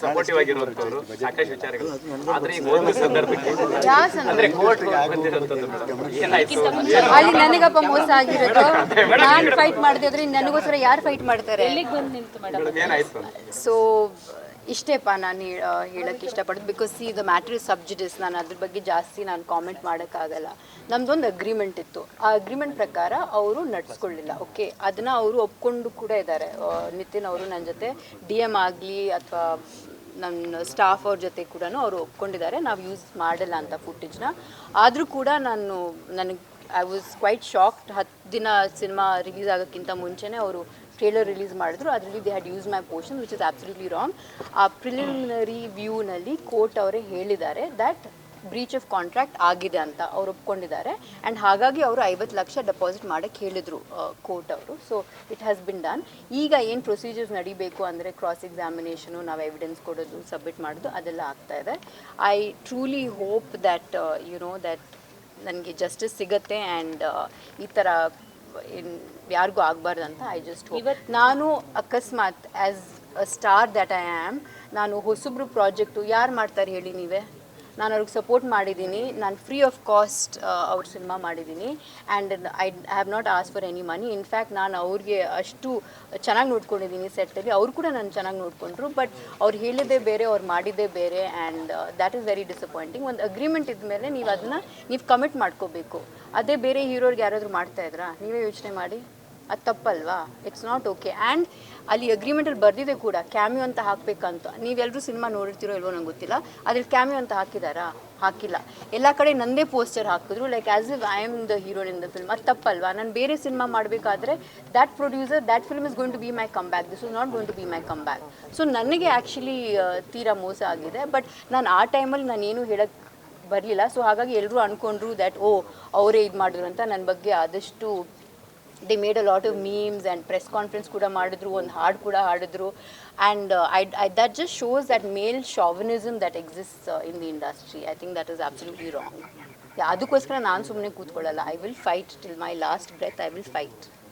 Supportive ಆಗಿರುವಂತವ್ರು ಸಾಕಷ್ಟು ವಿಚಾರಗಳು ಆದ್ರೆ ಈಗ ಒಂದು ಸಂದರ್ಭಕ್ಕೆ ಯಾವ ಅಂದ್ರೆ ಕೋರ್ಟ್ ಬಂದಿರುವಂತದ್ದು ಮೇಡಮ್ ಏನಾಯ್ತು ಅಲ್ಲಿ ನನಗಪ್ಪ ಮೋಸ ಆಗಿರೋದು ನಾನ್ ಫೈಟ್ ಮಾಡದಿದ್ರೆ ನನಗೋಸ್ಕರ ಯಾರು ಫೈಟ್ ಮಾಡ್ತಾರೆ? ಸೊ ಇಷ್ಟೇಪ್ಪ ನಾನು ಹೇಳಕ್ಕೆ ಇಷ್ಟಪಡೋದು because see the matter is sub judice ನಾನು ಅದ್ರ ಬಗ್ಗೆ ಜಾಸ್ತಿ ನಾನು ಕಾಮೆಂಟ್ ಮಾಡೋಕ್ಕಾಗಲ್ಲ. ನಮ್ದೊಂದು ಅಗ್ರಿಮೆಂಟ್ ಇತ್ತು. ಆ ಅಗ್ರಿಮೆಂಟ್ ಪ್ರಕಾರ ಅವರು ನಡ್ಸ್ಕೊಳ್ಳಿಲ್ಲ. ಓಕೆ ಅದನ್ನ ಅವರು ಒಪ್ಕೊಂಡು ಕೂಡ ಇದ್ದಾರೆ. ನಿತಿನ್ ಅವರು ನನ್ನ ಜೊತೆ ಡಿ ಎಂ ಆಗಲಿ ಅಥವಾ ನನ್ನ ಸ್ಟಾಫ್ ಅವ್ರ ಜೊತೆ ಕೂಡ ಅವರು ಒಪ್ಕೊಂಡಿದ್ದಾರೆ. ನಾವು ಯೂಸ್ ಮಾಡಲ್ಲ ಅಂತ ಫುಟೇಜ್ನ ಆದರೂ ಕೂಡ ನಾನು, ನನಗೆ ಐ ವಾಸ್ ಕ್ವೈಟ್ ಶಾಕ್ಡ್ ಹತ್ತು ದಿನ ಸಿನಿಮಾ ರಿಲೀಸ್ ಆಗೋಕ್ಕಿಂತ ಮುಂಚೆನೇ ಅವರು ಟ್ರೇಲರ್ ರಿಲೀಸ್ ಮಾಡಿದ್ರು. ಅದರಲ್ಲಿ they had use my portion which is absolutely wrong ಆ ಪ್ರಿಲಿಮಿನರಿ ವ್ಯೂನಲ್ಲಿ ಕೋರ್ಟ್ ಅವರೇ ಹೇಳಿದ್ದಾರೆ ದ್ಯಾಟ್ ಬ್ರೀಚ್ ಆಫ್ ಕಾಂಟ್ರಾಕ್ಟ್ ಆಗಿದೆ ಅಂತ ಅವ್ರು ಒಪ್ಕೊಂಡಿದ್ದಾರೆ. ಆ್ಯಂಡ್ ಹಾಗಾಗಿ ಅವರು ಐವತ್ತು ಲಕ್ಷ ಡೆಪಾಸಿಟ್ ಮಾಡೋಕ್ಕೆ ಹೇಳಿದರು ಕೋರ್ಟ್ ಅವರು. So it has been done ಈಗ ಏನು ಪ್ರೊಸೀಜರ್ಸ್ ನಡಿಬೇಕು ಅಂದರೆ ಕ್ರಾಸ್ ಎಕ್ಸಾಮಿನೇಷನು ನಾವು ಎವಿಡೆನ್ಸ್ ಕೊಡೋದು ಸಬ್ಮಿಟ್ ಮಾಡೋದು ಅದೆಲ್ಲ ಆಗ್ತಾ ಇದೆ. I truly hope that you know that ನನಗೆ ಜಸ್ಟಿಸ್ ಸಿಗತ್ತೆ ಆ್ಯಂಡ್ ಈ ಥರ ಯಾರಿಗೂ ಆಗಬಾರ್ದು ಅಂತ ಐ ಜಸ್ಟ್ ನಾನು ಅಕಸ್ಮಾತ್ as a star that I am ನಾನು ಹೊಸಬ್ರು ಪ್ರಾಜೆಕ್ಟು ಯಾರು ಮಾಡ್ತಾರೆ ಹೇಳಿ ನೀವೇ? ನಾನು ಅವ್ರಿಗೆ ಸಪೋರ್ಟ್ ಮಾಡಿದ್ದೀನಿ. ನಾನು ಫ್ರೀ ಆಫ್ ಕಾಸ್ಟ್ ಅವ್ರ ಸಿನಿಮಾ ಮಾಡಿದ್ದೀನಿ. And I have not ask for any money in fact ನಾನು ಅವ್ರಿಗೆ ಅಷ್ಟು ಚೆನ್ನಾಗಿ ನೋಡ್ಕೊಂಡಿದ್ದೀನಿ ಸೆಟ್ಟಲ್ಲಿ ಅವ್ರು ಕೂಡ ನಾನು ಚೆನ್ನಾಗಿ ನೋಡಿಕೊಂಡ್ರು ಬಟ್ ಅವ್ರು ಹೇಳಿದ್ದೇ ಬೇರೆ, ಅವ್ರು ಮಾಡಿದ್ದೇ ಬೇರೆ and that is very disappointing ಒಂದು ಅಗ್ರಿಮೆಂಟ್ ಇದ್ಮೇಲೆ ನೀವು ಅದನ್ನ ನೀವು ಕಮಿಟ್ ಮಾಡ್ಕೋಬೇಕು. ಅದೇ ಬೇರೆ ಹೀರೋರ್ಗೆ ಯಾರಾದರೂ ಮಾಡ್ತಾ ಇದ್ರಾ? ನೀವೇ ಯೋಚನೆ ಮಾಡಿ. ಅದು ತಪ್ಪಲ್ವಾ? ಇಟ್ಸ್ ನಾಟ್ ಓಕೆ ಆ್ಯಂಡ್ ಅಲ್ಲಿ ಅಗ್ರಿಮೆಂಟಲ್ಲಿ ಬರೆದಿದೆ ಕೂಡ. ಕ್ಯಾಮಿಯೋ ಅಂತ ಹಾಕಬೇಕಂತ. ನೀವೆಲ್ಲರೂ ಸಿನಿಮಾ ನೋಡಿರ್ತೀರೋ ಇಲ್ವೋ ನಂಗೆ ಗೊತ್ತಿಲ್ಲ. ಅದ್ರಲ್ಲಿ ಕ್ಯಾಮಿಯೋ ಅಂತ ಹಾಕಿದಾರಾ? ಹಾಕಿಲ್ಲ. ಎಲ್ಲ ಕಡೆ ನಂದೇ ಪೋಸ್ಟರ್ ಹಾಕಿದ್ರು. Like as if I am the hero in the film ಅದು ತಪ್ಪಲ್ವಾ? ನಾನು ಬೇರೆ ಸಿನಿಮಾ ಮಾಡಬೇಕಾದ್ರೆ that producer that film is going to be my comeback this is not going to be my comeback so ನನಗೆ actually ತೀರಾ ಮೋಸ ಆಗಿದೆ. But ನಾನು ಆ ಟೈಮಲ್ಲಿ ನಾನೇನು ಹೇಳಕ್ಕೆ ಬರಲಿಲ್ಲ. ಸೊ ಹಾಗಾಗಿ ಎಲ್ಲರೂ ಅಂದ್ಕೊಂಡ್ರು ದ್ಯಾಟ್ ಓ, ಅವರೇ ಇದು ಮಾಡಿದ್ರು ಅಂತ ನನ್ನ ಬಗ್ಗೆ ಆದಷ್ಟು they made a lot of memes and press conference ಕೂಡ ಮಾಡಿದ್ರು ಒಂದು ಹಾಡು ಕೂಡ ಹಾಡಿದ್ರು and I I that just shows that male chauvinism that exist in the industry I think that is absolutely wrong ಅದಕ್ಕೋಸ್ಕರ ನಾನು ಸುಮ್ಮನೆ ಕೂತ್ಕೊಳ್ಳಲ್ಲ I will fight till my last breath I will fight